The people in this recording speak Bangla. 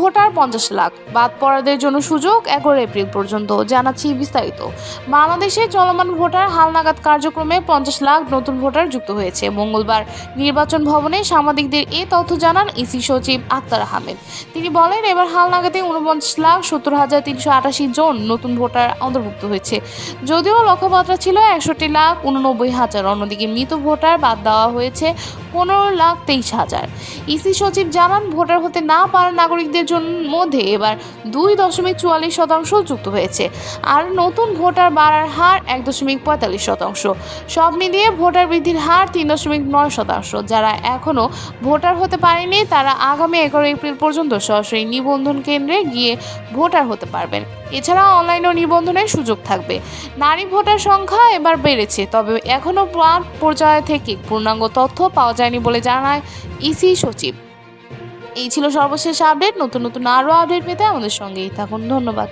ভোটার পঞ্চাশ লাখ। বাদ পড়াদের জন্য সুযোগ এগারো এপ্রিল পর্যন্ত, জানাচ্ছি বিস্তারিত। বাংলাদেশে চলমান ভোটার হালনাগাদ কার্যক্রমে পঞ্চাশ লাখ নতুন ভোটার যুক্ত হয়েছে। মঙ্গলবার নির্বাচন ভবনে সাংবাদিকদের এ তথ্য জানান ইসি সচিব আক্তার আহমেদ। তিনি বলেন, এবার হালনাগাদে উনপঞ্চাশ লাখ সত্তর হাজার তিনশো আটাশি জন নতুন ভোটার অন্তর্ভুক্ত হয়েছে। যদিও লক্ষ্যমাত্রা ছিল একষট্টি লাখ উননব্বই হাজার, অন্যদিকে মৃত ভোটার বাদ দেওয়া হয়েছে পনেরো লাখ তেইশ হাজার। ইসি সচিব জানান, ভোটার হতে না পারা নাগরিকদের জন্য মধ্যে এবার দুই দশমিক চুয়াল্লিশ শতাংশ যুক্ত হয়েছে। আর নতুন ভোটার বাড়ার হার এক দশমিক পঁয়তাল্লিশ শতাংশ। সব মিলিয়ে ভোটার বৃদ্ধির হার তিন দশমিক নয় শতাংশ। যারা এখনও ভোটার হতে পারেনি, তারা আগামী এগারো এপ্রিল পর্যন্ত সরাসরি নিবন্ধন কেন্দ্রে গিয়ে ভোটার হতে পারবেন। এছাড়া অনলাইনেও নিবন্ধনের সুযোগ থাকবে। নারী ভোটার সংখ্যা এবার বেড়েছে, তবে এখনও পর্যায় থেকে পূর্ণাঙ্গ তথ্য পাওয়া যায়নি বলে জানায় ইসি সচিব। এই ছিল সর্বশেষ আপডেট নতুন নতুন আরও আপডেট পেতে আমাদের সঙ্গেই থাকুন। ধন্যবাদ।